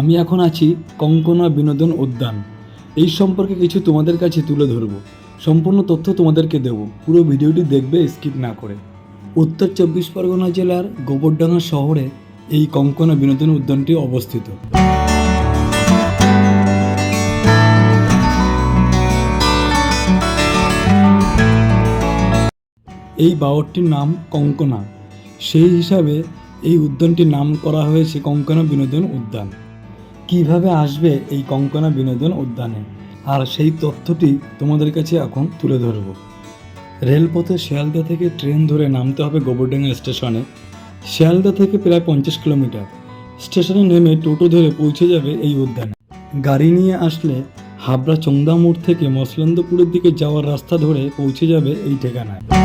আমি এখন আছি কঙ্কনা বিনোদন উদ্যান। এই সম্পর্কে কিছু তোমাদের কাছে তুলে ধরবো। সম্পূর্ণ তথ্য তোমাদেরকে দেব। পুরো ভিডিওটি দেখবে, স্কিপ না করে। উত্তর চব্বিশ পরগনা জেলার গোবরডাঙ্গা শহরে এই কঙ্কনা বিনোদন উদ্যানটি অবস্থিত। এই বাওয়ারটির নাম কঙ্কনা। সেই হিসাবে এই উদ্যানটির নাম করা হয়েছে কঙ্কনা বিনোদন উদ্যান। কীভাবে আসবে এই কঙ্কনা বিনোদন উদ্যানে? আর সেই তথ্যটি তোমাদের কাছে এখন তুলে ধরব। রেলপথে শিয়ালদা থেকে ট্রেন ধরে নামতে হবে গোবরডাঙ্গা স্টেশনে। শিয়ালদা থেকে প্রায় পঞ্চাশ কিলোমিটার। স্টেশনে নেমে টোটো ধরে পৌঁছে যাবে এই উদ্যানে। গাড়ি নিয়ে আসলে হাবড়া চংদা মোড় থেকে মসলন্দপুরের দিকে যাওয়ার রাস্তা ধরে পৌঁছে যাবে এই ঠিকানায়।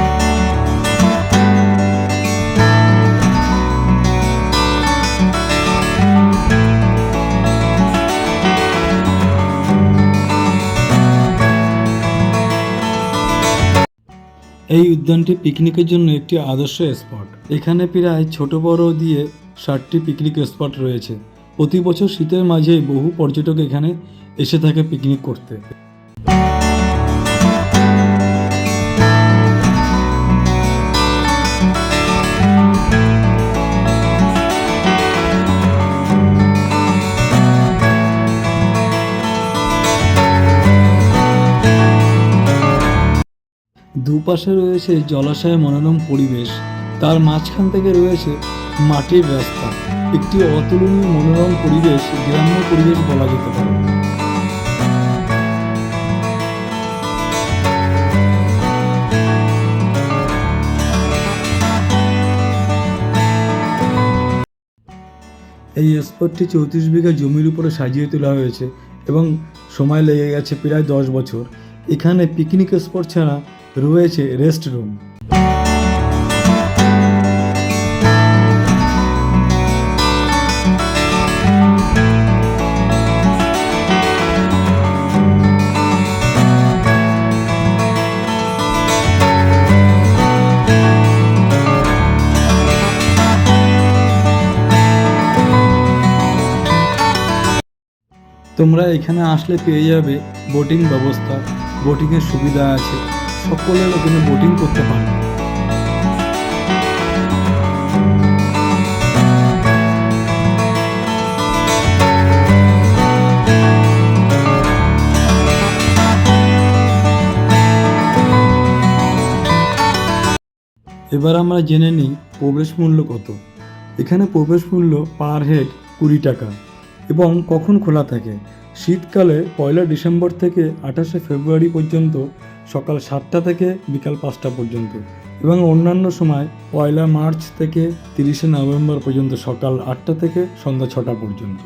এই উদ্যানটি পিকনিকের জন্য একটি আদর্শ স্পট। এখানে প্রায় ছোট বড় দিয়ে ষাটটি পিকনিক স্পট রয়েছে। প্রতি বছর শীতের মাঝে বহু পর্যটক এখানে এসে থাকে পিকনিক করতে। দুপাশে রয়েছে জলাশয় মনোরম পরিবেশ। তার মাঝখান থেকে রয়েছে মাটির রাস্তা। একটি অতুলনীয় মনোরম পরিবেশ গ্রাম্য পরিবেশ বলা যেতে পারে। এই স্পটটি চৌত্রিশ বিঘা জমির উপরে সাজিয়ে তোলা হয়েছে এবং সময় লেগে গেছে প্রায় দশ বছর। এখানে পিকনিক স্পট ছাড়া রয়েছে রেস্ট রুম তোমরা এখানে আসলে পেয়ে যাবে বোটিং ব্যবস্থা। বোটিংয়ের সুবিধা আছে। সকলের এখানে বোটিং করতে পারবে এবার আমরা জেনে নিই প্রবেশ মূল্য কত। এখানে প্রবেশ মূল্য পার হেড কুড়ি টাকা এবং কখন খোলা থাকে? শীতকালে পয়লা ডিসেম্বর থেকে আঠাশে ফেব্রুয়ারি পর্যন্ত সকাল সাতটা থেকে বিকাল পাঁচটা পর্যন্ত এবং অন্যান্য সময় পয়লা মার্চ থেকে তিরিশে নভেম্বর পর্যন্ত সকাল আটটা থেকে সন্ধ্যা ছটা পর্যন্ত।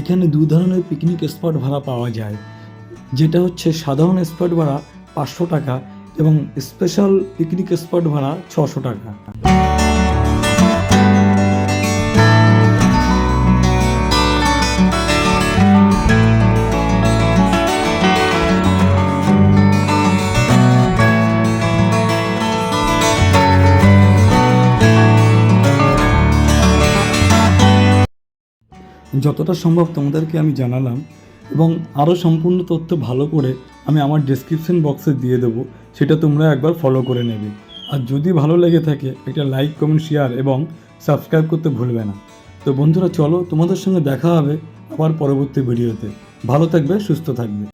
এখানে দু ধরনের পিকনিক স্পট ভাড়া পাওয়া যায়। যেটা হচ্ছে সাধারণ স্পট ভাড়া পাঁচশো টাকা এবং স্পেশাল পিকনিক স্পট ভাড়া ছশো টাকা। যতটা সম্ভব তোমাদেরকে আমি জানালাম এবং আরও সম্পূর্ণ তথ্য ভালো করে আমি আমার ডিসক্রিপশন বক্সে দিয়ে দেবো, সেটা তোমরা একবার ফলো করে নেবে। আর যদি ভালো লেগে থাকে, একটা লাইক কমেন্ট শেয়ার এবং সাবস্ক্রাইব করতে ভুলবে না। তো বন্ধুরা, চলো তোমাদের সঙ্গে দেখা হবে আবার পরবর্তী ভিডিওতে ভালো থাকবে, সুস্থ থাকবে।